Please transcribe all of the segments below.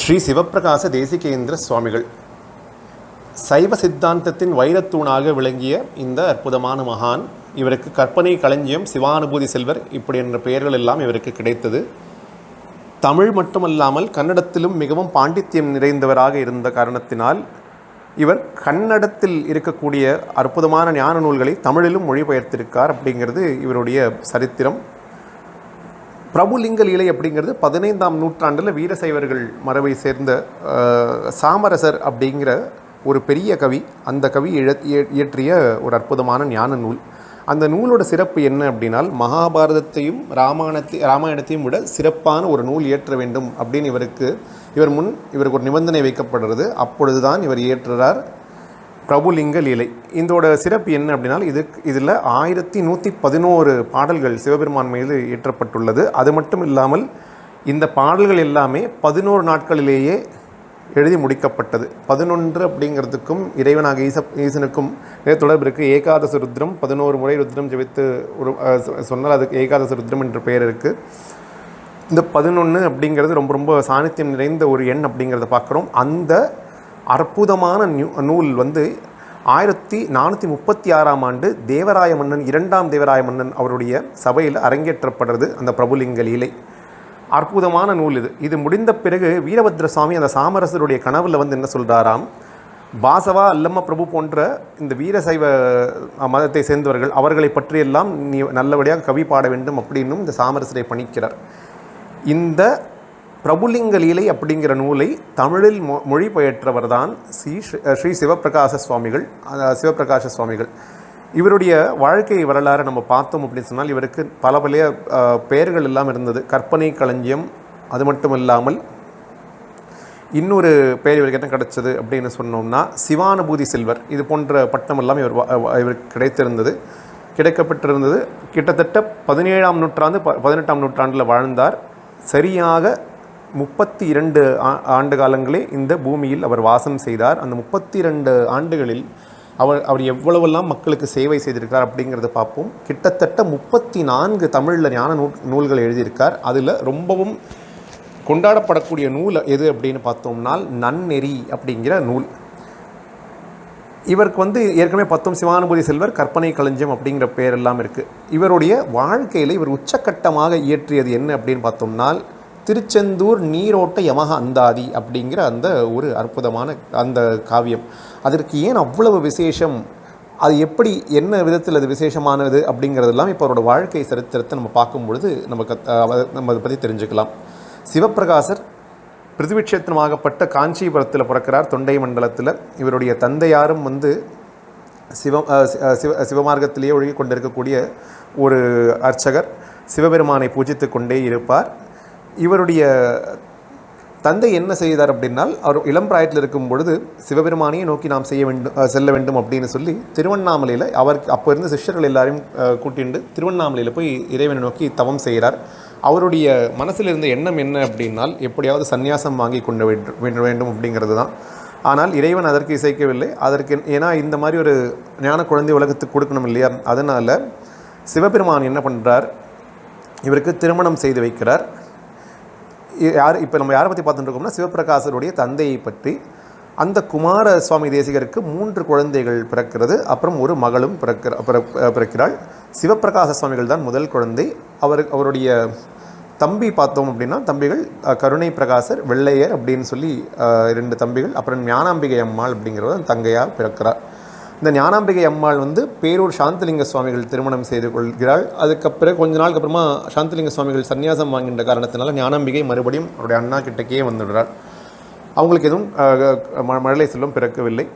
ஸ்ரீ சிவப்பிரகாச தேசிகேந்திர சுவாமிகள். சைவ சித்தாந்தத்தின் வைரத்தூணாக விளங்கிய இந்த அற்புதமான மகான் இவருக்கு கற்பனை களஞ்சியம் சிவானுபூதி செல்வர் இப்படி என்ற பெயர்கள் எல்லாம் இவருக்கு கிடைத்தது. தமிழ் மட்டுமல்லாமல் கன்னடத்திலும் மிகவும் பாண்டித்யம் நிறைந்தவராக இருந்த காரணத்தினால் இவர் கன்னடத்தில் இருக்கக்கூடிய அற்புதமான ஞான நூல்களை தமிழிலும் மொழிபெயர்த்திருக்கார் அப்படிங்கிறது இவருடைய சரித்திரம். பிரபுலிங்க லீலை அப்படிங்கிறது பதினைந்தாம் நூற்றாண்டில் வீரசைவர்கள் மரபை சேர்ந்த சாமரசர் அப்படிங்கிற ஒரு பெரிய கவி. அந்த கவி இயற்றிய ஒரு அற்புதமான ஞான நூல். அந்த நூலோட சிறப்பு என்ன அப்படின்னால் மகாபாரதத்தையும் ராமாயணத்தை ராமாயணத்தையும் விட சிறப்பான ஒரு நூல் இயற்ற வேண்டும் அப்படின்னு இவருக்கு இவர் முன் இவருக்கு ஒரு நிபந்தனை வைக்கப்படுறது. அப்பொழுதுதான் இவர் இயற்றுகிறார் பிரபுலிங்க லீலை. இதோட சிறப்பு என்ன அப்படின்னா இது இதில் ஆயிரத்தி நூற்றி பதினோரு பாடல்கள் சிவபெருமான் மீது இயற்றப்பட்டுள்ளது அது மட்டும் இல்லாமல் இந்த பாடல்கள் எல்லாமே பதினோரு நாட்களிலேயே எழுதி முடிக்கப்பட்டது. பதினொன்று அப்படிங்கிறதுக்கும் இறைவனாக ஈச ஈசனுக்கும் தொடர்பு இருக்குது ஏகாதச ருத்ரம் பதினோரு முறை ருத்ரம் ஜெபித்து ஒரு சொன்னால் அதுக்கு ஏகாதச ருத்ரம் என்ற பெயர் இருக்குது இந்த பதினொன்று அப்படிங்கிறது ரொம்ப ரொம்ப சாணித்தியம் நிறைந்த ஒரு எண் அப்படிங்கிறத பார்க்குறோம். அந்த அற்புதமான நியூ நூல் வந்து ஆயிரத்தி நானூற்றி முப்பத்தி ஆறாம் ஆண்டு தேவராய மன்னன் இரண்டாம் தேவராய மன்னன் அவருடைய சபையில் அரங்கேற்றப்படுறது அந்த பிரபுலிங்க லீலை. அற்புதமான நூல் இது. இது முடிந்த பிறகு வீரபத்ர சுவாமி அந்த சாமரசருடைய கனவில் வந்து என்ன சொல்கிறாராம் பாசவா அல்லம்ம பிரபு போன்ற இந்த வீரசைவ மதத்தை சேர்ந்தவர்கள் அவர்களை பற்றியெல்லாம் நீ நல்லபடியாக கவி பாட வேண்டும் அப்படின்னும் இந்த சாமரசரை பணிக்கிறார். இந்த பிரபுலிங்க லீலை அப்படிங்கிற நூலை தமிழில் மொ மொழிபெயர்த்தவர் தான் ஸ்ரீ ஸ்ரீ சிவப்பிரகாச சுவாமிகள் சிவபிரகாச சிவப்பிரகாச சுவாமிகள். இவருடைய வாழ்க்கை வரலாறு நம்ம பார்த்தோம் அப்படின்னு சொன்னால் இவருக்கு பல பல பெயர்கள் எல்லாம் இருந்தது. கற்பனை களஞ்சியம் அது மட்டும் இல்லாமல் இன்னொரு பெயர் இவருக்கு என்ன கிடைச்சது அப்படின்னு சொன்னோம்னா சிவானுபூதி செல்வர். இது போன்ற பட்டம் எல்லாம் இவர் வா- இவருக்கு கிடைத்திருந்தது. கிடைக்கப்பட்டிருந்தது. கிட்டத்தட்ட பதினேழாம் நூற்றாண்டு ப பதினெட்டாம் நூற்றாண்டில் வாழ்ந்தார். சரியாக முப்பத்தி இரண்டு ஆண்டு காலங்களே இந்த பூமியில் அவர் வாசம் செய்தார். அந்த முப்பத்தி இரண்டு ஆண்டுகளில் அவர் அவர் எவ்வளவெல்லாம் மக்களுக்கு சேவை செய்திருக்கார் அப்படிங்கிறத பார்ப்போம். கிட்டத்தட்ட முப்பத்தி நான்கு தமிழில் ஞான நூல் நூல்களை எழுதியிருக்கார். அதில் ரொம்பவும் கொண்டாடப்படக்கூடிய நூல் எது அப்படின்னு பார்த்தோம்னால் நன்னெறி அப்படிங்கிற நூல். இவருக்கு வந்து ஏற்கனவே பத்தும் சிவானுபூதி செல்வர் கற்பனை களஞ்சியம் அப்படிங்கிற பெயர் எல்லாம் இருக்குது இவருடைய வாழ்க்கையில் இவர் உச்சக்கட்டமாக இயற்றியது என்ன அப்படின்னு பார்த்தோம்னால் திருச்செந்தூர் நீரோட்ட யமக அந்தாதி அப்படிங்கிற அந்த ஒரு அற்புதமான அந்த காவியம். அதற்கு ஏன் அவ்வளவு விசேஷம்? அது எப்படி என்ன விதத்தில் அது விசேஷமானது அப்படிங்கிறதெல்லாம் இப்போ அவரோட வாழ்க்கை சரித்திரத்தை நம்ம பார்க்கும் பொழுது நம்ம கத் நம்ம அதை பற்றி தெரிஞ்சுக்கலாம். சிவப்பிரகாசர் பிருத்திவிக்ஷேத்திரமாகப்பட்ட காஞ்சிபுரத்தில் பிறக்கிறார். தொண்டை மண்டலத்தில். இவருடைய தந்தையாரும் வந்து சிவ சிவ சிவமார்க்கத்திலேயே ஒழுகி கொண்டிருக்கக்கூடிய ஒரு அர்ச்சகர். சிவபெருமானை பூஜித்து கொண்டே இருப்பார். இவருடைய தந்தை என்ன செய்தார் அப்படின்னால் அவர் இளம் பிராயத்தில் இருக்கும் பொழுது சிவபெருமானையே நோக்கி நாம் செய்ய வேண்டும் செல்ல வேண்டும் அப்படின்னு சொல்லி திருவண்ணாமலையில் அவர் அப்போ இருந்த சிஷ்யர்கள் எல்லாரையும் கூட்டிண்டு திருவண்ணாமலையில் போய் இறைவனை நோக்கி தவம் செய்கிறார். அவருடைய மனசில் இருந்த எண்ணம் என்ன அப்படின்னால் எப்படியாவது சந்நியாசம் வாங்கி கொண்டு வேண்டும் அப்படிங்கிறது தான். ஆனால் இறைவன் அதற்கு இசைக்கவில்லை. அதற்கு ஏன்னா இந்த மாதிரி ஒரு ஞான குழந்தை உலகத்துக்கு கொடுக்கணும் இல்லையா? அதனால் சிவபெருமான் என்ன பண்ணுறார் இவருக்கு திருமணம் செய்து வைக்கிறார். யார் இப்போ நம்ம யாரை பற்றி பார்த்துட்டு இருக்கோம்னா சிவபிரகாசருடைய தந்தையை பற்றி. அந்த குமார சுவாமி தேசிகருக்கு மூன்று குழந்தைகள் பிறக்கிறது. அப்புறம் ஒரு மகளும் பிறக்கிற பிறக்கிறாள். சிவபிரகாச சுவாமிகள் தான் முதல் குழந்தை. அவர் அவருடைய தம்பி பார்த்தோம் அப்படின்னா தம்பிகள் கருணை பிரகாசர் வெள்ளையர் அப்படின்னு சொல்லி ரெண்டு இரண்டு தம்பிகள். அப்புறம் ஞானாம்பிகை அம்மாள் அப்படிங்கிறவர் தங்கையாக பிறக்கிறார். இந்த ஞானாம்பிகை அம்மாள் வந்து பேரூர் சாந்தலிங்க சுவாமிகள் திருமணம் செய்து கொள்கிறாள். அதுக்கு பிறகு கொஞ்ச நாளுக்கு அப்புறமா சாந்தலிங்க சுவாமிகள் சன்னியாசம் வாங்கின்ற காரணத்தினால ஞானாம்பிகை மறுபடியும் அவருடைய அண்ணா கிட்டக்கே வந்துடுறார் அவங்களுக்கு எதுவும் ம- மழலை செல்லும் பிறக்கவில்லை.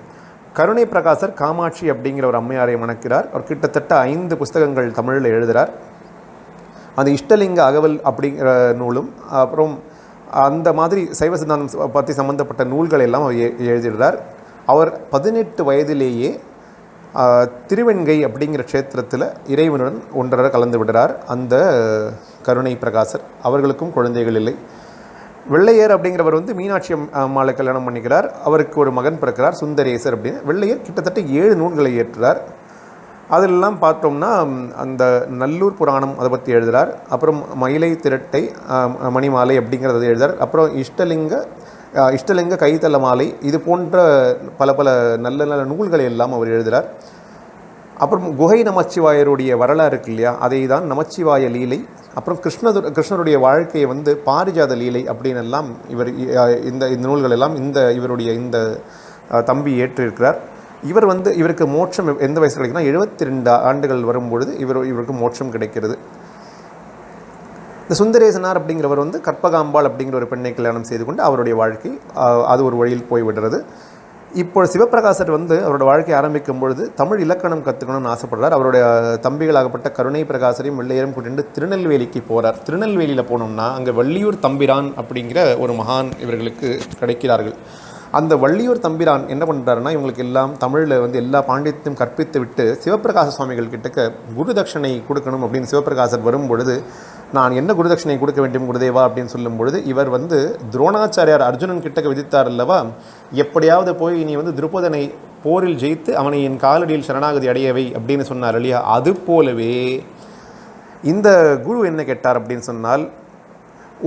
கருணை பிரகாசர் காமாட்சி அப்படிங்கிற ஒரு அம்மையாரை மணக்கிறார். அவர் கிட்டத்தட்ட ஐந்து புஸ்தகங்கள் தமிழில் எழுதுகிறார் அந்த இஷ்டலிங்க அகவல் அப்படிங்கிற நூலும் அப்புறம் அந்த மாதிரி சைவ சித்தாந்தம் பற்றி சம்மந்தப்பட்ட நூல்கள் எல்லாம் அவர் எ- எழுதிடுறார். அவர் பதினெட்டு வயதிலேயே திருவெண்கை அப்படிங்கிற க்ஷேத்திரத்தில் இறைவனுடன் ஒன்றரை கலந்து விடுறார். அந்த கருணை பிரகாசர். அவர்களுக்கும் குழந்தைகள் இல்லை. வெள்ளையர் அப்படிங்கிறவர் வந்து மீனாட்சி அம்- அம்மாளை கல்யாணம் பண்ணிக்கிறார். அவருக்கு ஒரு மகன் பிறக்கிறார் சுந்தரேசர் அப்படின்னு. வெள்ளையர் கிட்டத்தட்ட ஏழு நூல்களை ஏற்றுறார். அதெல்லாம் பார்த்தோம்னா அந்த நல்லூர் புராணம் அதை பற்றி எழுதுறார். அப்புறம் மயிலை திரட்டை மணிமாலை அப்படிங்கிறத எழுதுறார். அப்புறம் இஷ்டலிங்க இஷ்டலிங்க கைத்தல மாலை இது போன்ற பல பல நல்ல நல்ல நூல்களை எல்லாம் அவர் எழுதுகிறார் அப்புறம் குகை நமச்சிவாயருடைய வரலாறு இருக்கு இல்லையா? அதை தான் நமச்சிவாய லீலை அப்புறம் கிருஷ்ணது கிருஷ்ணருடைய வாழ்க்கையை வந்து பாரிஜாத லீலை அப்படின்னு எல்லாம் இவர் இந்த இந்த நூல்கள் எல்லாம் இந்த இவருடைய இந்த தம்பி ஏற்றிருக்கிறார். இவர் வந்து இவருக்கு மோட்சம் எந்த வயசு கிடைக்குன்னா எழுபத்தி ரெண்டு ஆண்டுகள் வரும்பொழுது இவர் இவருக்கு மோட்சம் கிடைக்கிறது. இந்த சுந்தரேசனார் அப்படிங்கிறவர் வந்து கற்பகாம்பாள் அப்படிங்கிற ஒரு பெண்ணை கல்யாணம் செய்து கொண்டு அவருடைய வாழ்க்கை அது ஒரு வழியில் போய் விடுறது. இப்போ சிவப்பிரகாசர் வந்து அவரோட வாழ்க்கை ஆரம்பிக்கும் பொழுது தமிழ் இலக்கணம் கற்றுக்கணும்னு ஆசைப்படுறார். அவருடைய தம்பிகளாகப்பட்ட கருணை பிரகாசரையும் வெள்ளையரும் கூட்டிட்டு திருநெல்வேலிக்கு போகிறார் திருநெல்வேலியில் போனோம்னா அங்கே வள்ளியூர் தம்பிரான் அப்படிங்கிற ஒரு மகான் இவர்களுக்கு கிடைக்கிறார்கள். அந்த வள்ளியூர் தம்பிரான் என்ன பண்ணுறாருன்னா இவங்களுக்கு எல்லாம் தமிழில் வந்து எல்லா பாண்டித்யம் கற்பித்து விட்டு சிவபிரகாச சுவாமிகள் கிட்டக்க குரு தட்சணை கொடுக்கணும் அப்படின்னு சிவப்பிரகாசர் வரும் பொழுது நான் என்ன குருதட்சிணை கொடுக்க வேண்டும் குருதேவா அப்படின்னு சொல்லும் பொழுது இவர் வந்து துரோணாச்சாரியார் அர்ஜுனன் கிட்டக்க விதித்தார் அல்லவா? எப்படியாவது போய் நீ வந்து திருப்பதனை போரில் ஜெயித்து அவனை என் காலடியில் சரணாகதி அடையவை அப்படின்னு சொன்னார் இல்லையா? அது போலவே இந்த குரு என்ன கேட்டார் அப்படின்னு சொன்னால்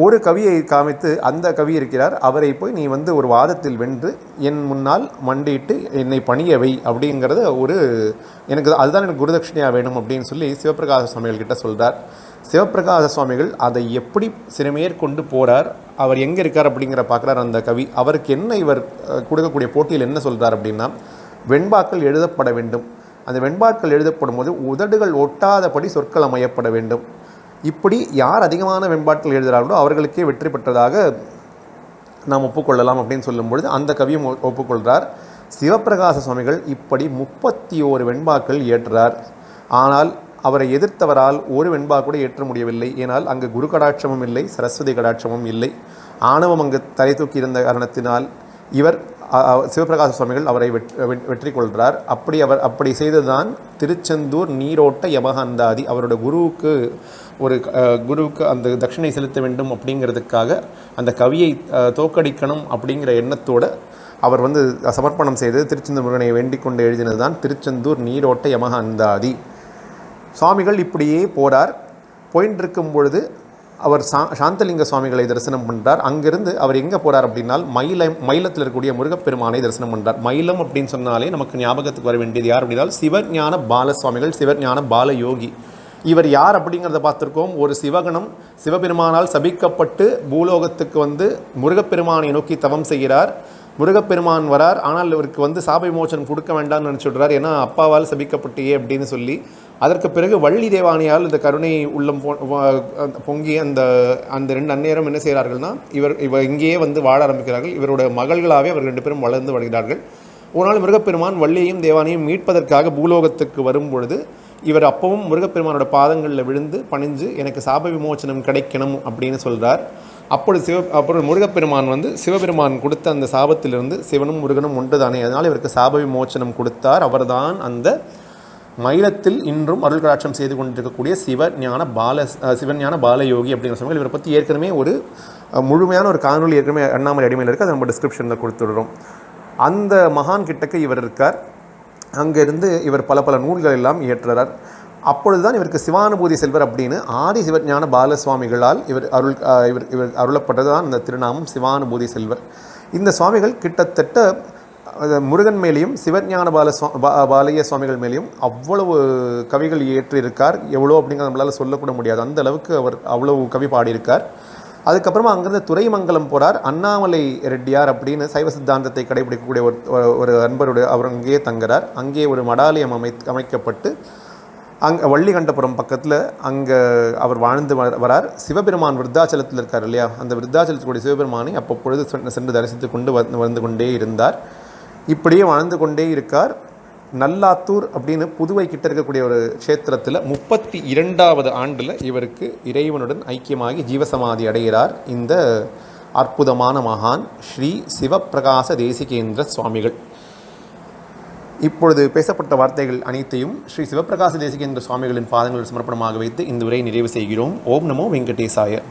ஒரு கவியை காமித்து அந்த கவி இருக்கிறார். அவரை போய் நீ வந்து ஒரு வாதத்தில் வென்று என் முன்னால் மண்டியிட்டு என்னை பணியவை அப்படிங்கிறத ஒரு எனக்கு அதுதான் எனக்கு குருதட்சிணையாக வேணும் அப்படின்னு சொல்லி சிவபிரகாச சுவாமிகள் கிட்ட சொல்கிறார் சிவபிரகாச சுவாமிகள் அதை எப்படி சிறுமேற்கொண்டு போகிறார் அவர் எங்கே இருக்கார் அப்படிங்கிற பார்க்குறார் அந்த கவி. அவருக்கு என்ன இவர் கொடுக்கக்கூடிய போட்டியில் என்ன சொல்கிறார் அப்படின்னா வெண்பாக்கள் எழுதப்பட வேண்டும். அந்த வெண்பாக்கள் எழுதப்படும் போது உதடுகள் ஒட்டாதபடி சொற்கள் அமையப்பட வேண்டும். இப்படி யார் அதிகமான வெண்பாட்டில் எழுதுகிறார்களோ அவர்களுக்கே வெற்றி பெற்றதாக நாம் ஒப்புக்கொள்ளலாம் அப்படின்னு சொல்லும் பொழுது அந்த கவியும் ஒ- ஒப்புக்கொள்கிறார் சிவப்பிரகாச சுவாமிகள் இப்படி முப்பத்தி ஓரு வெண்பாக்கள் ஏற்றார் ஆனால் அவரை எதிர்த்தவரால் ஒரு வெண்பா கூட ஏற்ற முடியவில்லை. ஏனால் அங்கு குரு கடாட்சமும் இல்லை சரஸ்வதி கடாட்சமும் இல்லை. ஆணவம் அங்கு தலை தூக்கி இருந்த காரணத்தினால் இவர் சிவபிரகாச சுவாமிகள் அவரை வெற்றி வெ- கொள்கிறார் அப்படி அவர் அப்படி செய்ததுதான் திருச்செந்தூர் நீரோட்ட யமகந்தாதி அவரோட குருவுக்கு ஒரு குருவுக்கு அந்த தட்சிணை செலுத்த வேண்டும் அப்படிங்கிறதுக்காக அந்த கவியை தோக்கடிக்கணும் தோற்கடிக்கணும் அப்படிங்கிற எண்ணத்தோடு அவர் வந்து சமர்ப்பணம் செய்து திருச்செந்தூர் முருகனை வேண்டிக் கொண்டு எழுதினது தான் திருச்செந்தூர் நீரோட்ட யமகந்தாதி. சுவாமிகள் இப்படியே போறார். போயின்னு இருக்கும் பொழுது அவர் சா சாந்தலிங்க சுவாமிகளை தரிசனம் பண்ணுறார் அங்கிருந்து அவர் எங்கே போறார் அப்படின்னால் மயிலம் மயிலத்தில் இருக்கக்கூடிய முருகப்பெருமானை தரிசனம் பண்ணுறார் மயிலம் அப்படின்னு சொன்னாலே நமக்கு ஞாபகத்துக்கு வர வேண்டியது யார் அப்படின்னால் சிவஞான பால சுவாமிகள் சிவஞான பால யோகி இவர் யார் அப்படிங்கிறத பார்த்துருக்கோம். ஒரு சிவகணம் சிவபெருமானால் சபிக்கப்பட்டு பூலோகத்துக்கு வந்து முருகப்பெருமானை நோக்கி தவம் செய்கிறார். முருகப்பெருமான் வரார். ஆனால் இவருக்கு வந்து சாபை மோச்சனம் கொடுக்க வேண்டாம்னு நினச்சிடுறார் ஏன்னா அப்பாவால் சபிக்கப்பட்டியே அப்படின்னு சொல்லி அதற்கு பிறகு வள்ளி தேவானையால் இந்த கருணை உள்ளம் பொங்கி அந்த அந்த ரெண்டு அந்நேரம் என்ன செய்கிறார்கள்னா இவர் இவர் இங்கேயே வந்து வாழ ஆரம்பிக்கிறார்கள். இவரோட மகள்களாகவே அவர் ரெண்டு பேரும் வளர்ந்து வருகிறார்கள். ஒரு நாள் முருகப்பெருமான் வள்ளியையும் தேவானையும் மீட்பதற்காக பூலோகத்துக்கு வரும் பொழுது இவர் அப்பவும் முருகப்பெருமானோட பாதங்களில் விழுந்து பணிஞ்சு எனக்கு சாப விமோச்சனம் கிடைக்கணும் அப்படின்னு சொல்கிறார் அப்பொழுது சிவ அப்புறம் முருகப்பெருமான் வந்து சிவபெருமான் கொடுத்த அந்த சாபத்திலிருந்து சிவனும் முருகனும் ஒன்றுதானே அதனால் இவருக்கு சாப விமோச்சனம் கொடுத்தார். அவர்தான் அந்த மயிலத்தில் இன்றும் அருள் கடாட்சம் செய்து கொண்டிருக்கக்கூடிய சிவஞான பால சிவஞான பாலயோகி அப்படிங்கிற சொன்னாங்க இவரை பற்றி ஏற்கனவே ஒரு முழுமையான ஒரு காணொலி ஏற்கனவே அண்ணாமலை அடிமையில் இருக்குது அதை நம்ம டிஸ்கிரிப்ஷனில் கொடுத்துடுறோம். அந்த மகான் கிட்டக்க இவர் இருக்கார். அங்கேருந்து இவர் பல பல நூல்கள் எல்லாம் இயற்றுறார். அப்பொழுதுதான் இவருக்கு சிவானுபூதி செல்வர் அப்படின்னு ஆதி சிவஞான பாலசுவாமிகளால் இவர் அருள் இவர் இவர் அருளப்பட்டது தான் இந்த திருநாமம் சிவானுபூதி செல்வர். இந்த சுவாமிகள் கிட்டத்தட்ட முருகன் மேலேயும் சிவஞான பால சுவா பாலைய சுவாமிகள் மேலேயும் அவ்வளவு கவிகள் இயற்றியிருக்கார். எவ்வளோ அப்படிங்கிறத நம்மளால் சொல்லக்கூட முடியாது. அந்த அளவுக்கு அவர் அவ்வளவு கவி பாடியிருக்கார். அதுக்கப்புறமா அங்கேருந்து துறைமங்கலம் போகிறார் அண்ணாமலை ரெட்டியார் அப்படின்னு சைவ சித்தாந்தத்தை கடைபிடிக்கக்கூடிய ஒரு ஒரு- அன்பருடைய அவர் அங்கேயே தங்குறார். அங்கே ஒரு மடாலயம் அமை அமைக்கப்பட்டு அங்கே வள்ளிகண்டபுரம் பக்கத்தில் அங்கே அவர் வாழ்ந்து வரார். சிவபெருமான் விருத்தாச்சலத்தில் இருக்கார் இல்லையா? அந்த விருத்தாச்சலத்துக்குடைய சிவபெருமானை அப்பொழுது சென்று- சென்று தரிசித்து கொண்டு வந்து வந்து கொண்டே இருந்தார். இப்படியே வாழ்ந்து கொண்டே இருக்கார். நல்லாத்தூர் அப்படின்னு புதுவை கிட்ட இருக்கக்கூடிய ஒரு க்ஷேத்திரத்தில் முப்பத்தி இரண்டாவது ஆண்டில் இவருக்கு இறைவனுடன் ஐக்கியமாகி ஜீவசமாதி அடைகிறார். இந்த அற்புதமான மகான் ஸ்ரீ சிவப்பிரகாச தேசிகேந்திர சுவாமிகள். இப்பொழுது பேசப்பட்ட வார்த்தைகள் அனைத்தையும் ஸ்ரீ சிவப்பிரகாச தேசிகேந்திர சுவாமிகளின் பாதங்களில் சமர்ப்பணமாக வைத்து இந்த உரையை நிறைவு செய்கிறோம். ஓம் நமோ வெங்கடேசாய.